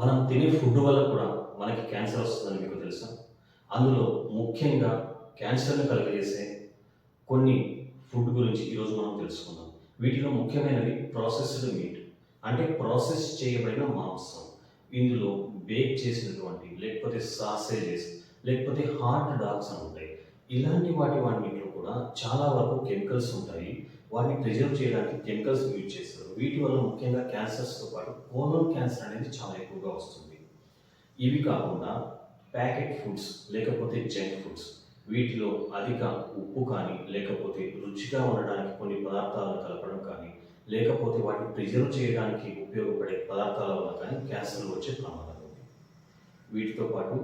మనం తినే ఫుడ్ వల్ల కూడా మనకి క్యాన్సర్ వస్తుందని మీకు తెలుసా? అందులో ముఖ్యంగా క్యాన్సర్ను కలిగజేసే కొన్ని ఫుడ్ గురించి ఈరోజు మనం తెలుసుకుందాం. వీటిలో ముఖ్యమైనది ప్రాసెస్డ్ మీట్ అంటే ప్రాసెస్ చేయబడిన మాంసం. ఇందులో బేక్ చేసినటువంటి లేకపోతే సాసేజెస్ లేకపోతే హార్ట్ డాగ్స్ అని ఉంటాయి. ఇలాంటి వాటి వాటిని కూడా చాలా వరకు కెమికల్స్ ఉంటాయి. వాటిని ప్రిజర్వ్ చేయడానికి కెమికల్స్ యూజ్ చేస్తారు. వీటి వల్ల ముఖ్యంగా క్యాన్సర్స్తో పాటు కోలోన్ క్యాన్సర్ అనేది చాలా ఎక్కువగా వస్తుంది. ఇవి కాకుండా ప్యాకెట్ ఫుడ్స్ లేకపోతే జంక్ ఫుడ్స్ వీటిలో అధిక ఉప్పు కానీ లేకపోతే రుచిగా ఉండడానికి కొన్ని పదార్థాలను కలపడం కానీ లేకపోతే వాటిని ప్రిజర్వ్ చేయడానికి ఉపయోగపడే పదార్థాల వల్ల కానీ క్యాన్సర్ వచ్చే ప్రమాదం ఉంది. వీటితో పాటు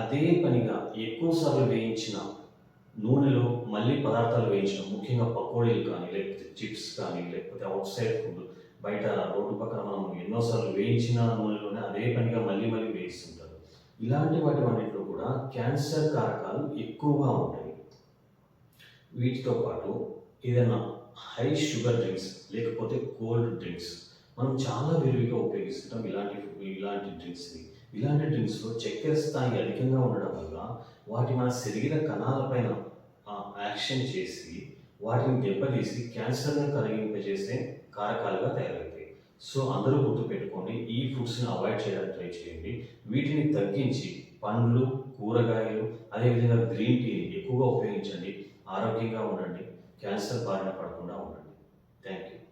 అదే పనిగా ఎక్కువసార్లు వేయించిన నూనెలో మళ్ళీ పదార్థాలు వేయించిన ముఖ్యంగా పకోడీలు కానీ లేకపోతే చిప్స్ కానీ లేకపోతే అవుట్ సైడ్ ఫుడ్ బయట రోడ్డు పక్కన మనం ఎన్నోసార్లు వేయించిన నూనెలోనే అదే పనిగా మళ్ళీ మళ్ళీ వేయిస్తుంటారు. ఇలాంటి వాటి అన్నింటిలో కూడా క్యాన్సర్ కారకాలు ఎక్కువగా ఉంటాయి. వీటితో పాటు ఏదైనా హై షుగర్ డ్రింక్స్ లేకపోతే కోల్డ్ డ్రింక్స్ మనం చాలా విరివిగా ఉపయోగిస్తుంటాం ఇలాంటి ఇలాంటి డ్రింక్స్ని ఇలాంటి డ్రింక్స్లో చక్కెర స్థాయి అధికంగా ఉండడం వల్ల వాటి మన శరీర కణాలపైన యాక్షన్ చేసి వాటిని దెబ్బతీసి క్యాన్సర్ను కలిగింపజేసే కారకాలుగా తయారవుతాయి. సో అందరూ గుర్తుపెట్టుకోండి ఈ ఫుడ్స్ని అవాయిడ్ చేయడానికి ట్రై చేయండి. వీటిని తగ్గించి పండ్లు కూరగాయలు అదేవిధంగా గ్రీన్ టీ ఎక్కువగా ఉపయోగించండి. ఆరోగ్యంగా ఉండండి. క్యాన్సర్ బారిన పడకుండా ఉండండి. Thank you